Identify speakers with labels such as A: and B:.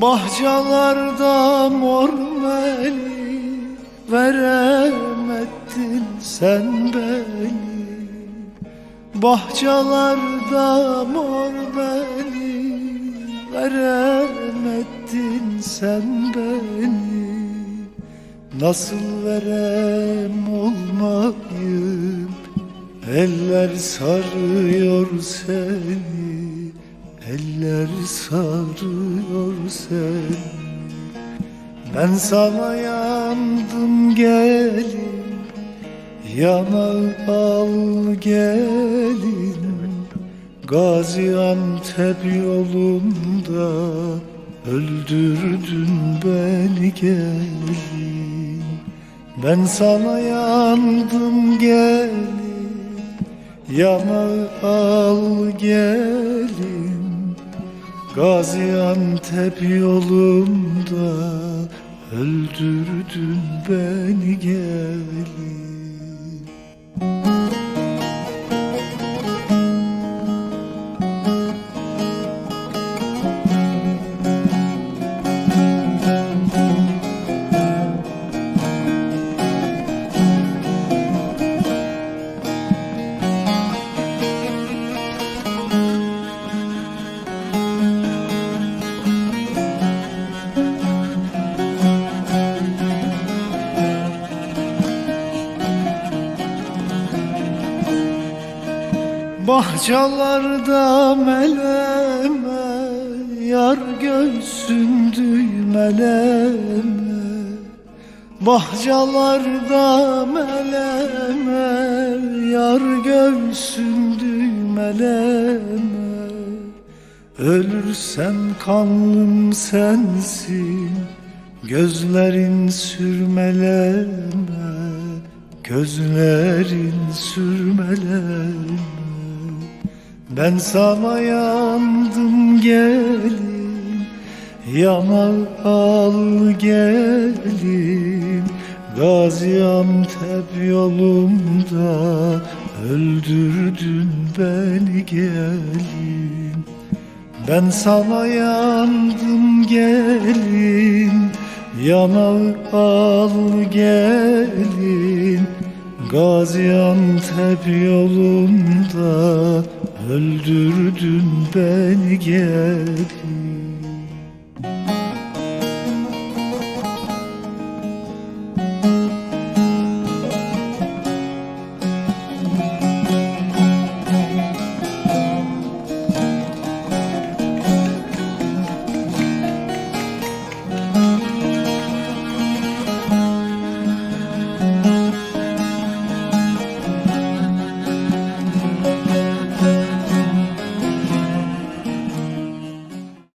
A: Bahçalarda mor meli Veremedin sen beni. Bahçalarda mor meli Veremedin sen beni. Nasıl verem olmayıp Eller sarıyor seni Eller sarıyor seni Ben sana yandım gelin Yana al gelin. Gaziantep yolunda Öldürdün beni gelin. Ben sana yandım gelin Yana al gelin Gaziantep yolunda Öldürdün beni gelin Bahçalarda meleme Yar göğsün düğmeleme Bahçalarda meleme Yar göğsün düğmeleme Ölürsem kanlım sensin Gözlerin sürmeleme. Gözlerin sürmeleme ben sana yandım gelin Yana al gelin Gaziantep yolunda Öldürdün beni gelin Ben sana yandım gelin Yana al gelin Gaziantep yolunda Öldürdün beni geldim